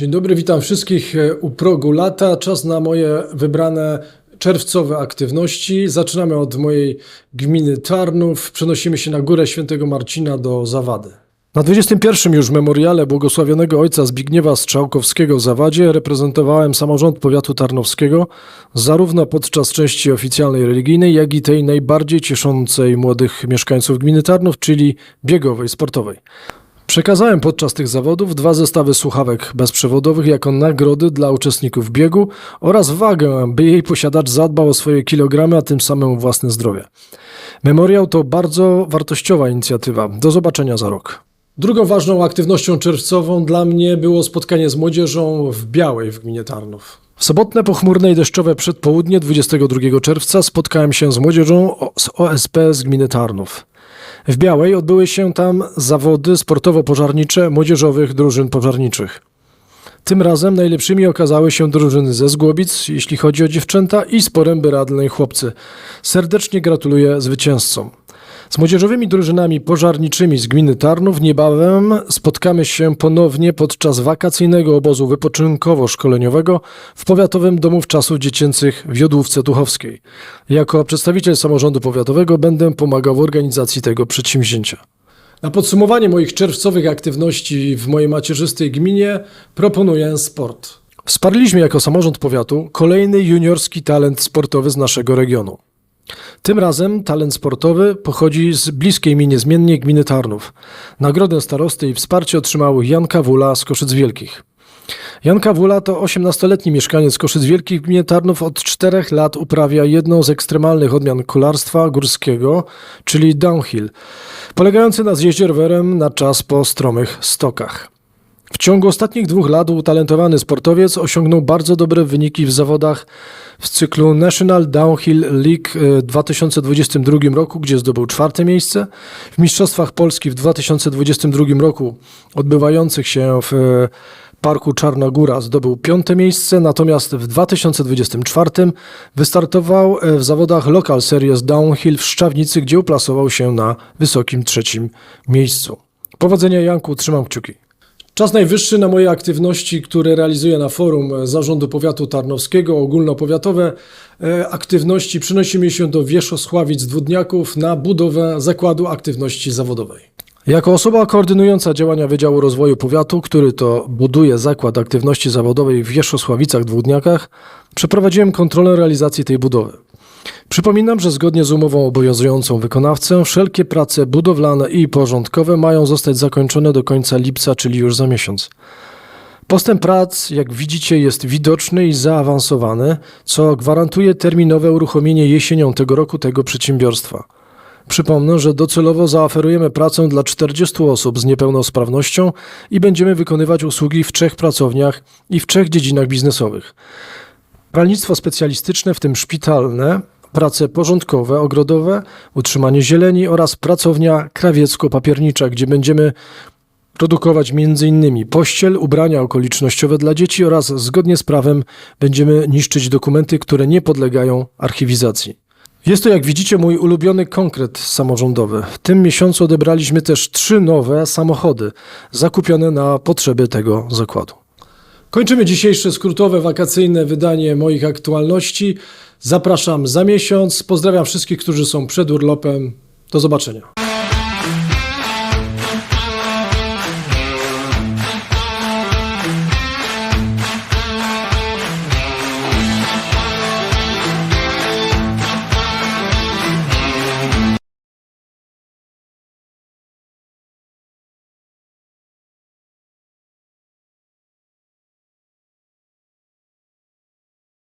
Dzień dobry, witam wszystkich e, u progu lata. Czas na moje wybrane czerwcowe aktywności. Zaczynamy od mojej gminy Tarnów. Przenosimy się na górę Świętego Marcina do Zawady. Na 21. już memoriale błogosławionego ojca Zbigniewa Strzałkowskiego w Zawadzie reprezentowałem samorząd powiatu tarnowskiego zarówno podczas części oficjalnej religijnej, jak i tej najbardziej cieszącej młodych mieszkańców gminy Tarnów, czyli biegowej, sportowej. Przekazałem podczas tych zawodów dwa zestawy słuchawek bezprzewodowych jako nagrody dla uczestników biegu oraz wagę, by jej posiadacz zadbał o swoje kilogramy, a tym samym o własne zdrowie. Memoriał to bardzo wartościowa inicjatywa. Do zobaczenia za rok. Drugą ważną aktywnością czerwcową dla mnie było spotkanie z młodzieżą w Białej w gminie Tarnów. W sobotne pochmurne i deszczowe przedpołudnie 22 czerwca spotkałem się z młodzieżą z OSP z gminy Tarnów. W Białej odbyły się tam zawody sportowo-pożarnicze młodzieżowych drużyn pożarniczych. Tym razem najlepszymi okazały się drużyny ze Zgłobic, jeśli chodzi o dziewczęta i z Poręby Radlnej chłopcy. Serdecznie gratuluję zwycięzcom. Z młodzieżowymi drużynami pożarniczymi z gminy Tarnów niebawem spotkamy się ponownie podczas wakacyjnego obozu wypoczynkowo-szkoleniowego w Powiatowym Domu Wczasów Dziecięcych w Jodłówce Tuchowskiej. Jako przedstawiciel samorządu powiatowego będę pomagał w organizacji tego przedsięwzięcia. Na podsumowanie moich czerwcowych aktywności w mojej macierzystej gminie proponuję sport. Wsparliśmy jako samorząd powiatu kolejny juniorski talent sportowy z naszego regionu. Tym razem talent sportowy pochodzi z bliskiej mi niezmiennie gminy Tarnów. Nagrodę starosty i wsparcie otrzymał Jan Kawula z Koszyc Wielkich. Jan Kawula to 18-letni mieszkaniec Koszyc Wielkich w gminie Tarnów. Od czterech lat uprawia jedną z ekstremalnych odmian kolarstwa górskiego, czyli downhill, polegający na zjeździe rowerem na czas po stromych stokach. W ciągu ostatnich dwóch lat utalentowany sportowiec osiągnął bardzo dobre wyniki w zawodach w cyklu National Downhill League e, w 2022 roku, gdzie zdobył czwarte miejsce, w Mistrzostwach Polski w 2022 roku odbywających się w e, Parku Czarna Góra zdobył piąte miejsce, natomiast w 2024 wystartował e, w zawodach Local Series Downhill w Szczawnicy, gdzie uplasował się na wysokim trzecim miejscu. Powodzenia Janku, trzymam kciuki. Czas najwyższy na moje aktywności, które realizuję na forum Zarządu Powiatu Tarnowskiego, ogólnopowiatowe e, aktywności. Przenosimy się do Wierzchosławic Dwudniaków na budowę Zakładu Aktywności Zawodowej. Jako osoba koordynująca działania Wydziału Rozwoju Powiatu, który to buduje Zakład Aktywności Zawodowej w Wierzchosławicach Dwudniakach, przeprowadziłem kontrolę realizacji tej budowy. Przypominam, że zgodnie z umową obowiązującą wykonawcę, wszelkie prace budowlane i porządkowe mają zostać zakończone do końca lipca, czyli już za miesiąc. Postęp prac, jak widzicie, jest widoczny i zaawansowany, co gwarantuje terminowe uruchomienie jesienią tego roku tego przedsiębiorstwa. Przypomnę, że docelowo zaoferujemy pracę dla 40 osób z niepełnosprawnością i będziemy wykonywać usługi w trzech pracowniach i w trzech dziedzinach biznesowych. Rolnictwo specjalistyczne, w tym szpitalne, prace porządkowe, ogrodowe, utrzymanie zieleni oraz pracownia krawiecko-papiernicza, gdzie będziemy produkować m.in. pościel, ubrania okolicznościowe dla dzieci oraz zgodnie z prawem będziemy niszczyć dokumenty, które nie podlegają archiwizacji. Jest to, jak widzicie, mój ulubiony konkret samorządowy. W tym miesiącu odebraliśmy też trzy nowe samochody zakupione na potrzeby tego zakładu. Kończymy dzisiejsze skrótowe wakacyjne wydanie moich aktualności. Zapraszam za miesiąc. Pozdrawiam wszystkich, którzy są przed urlopem. Do zobaczenia.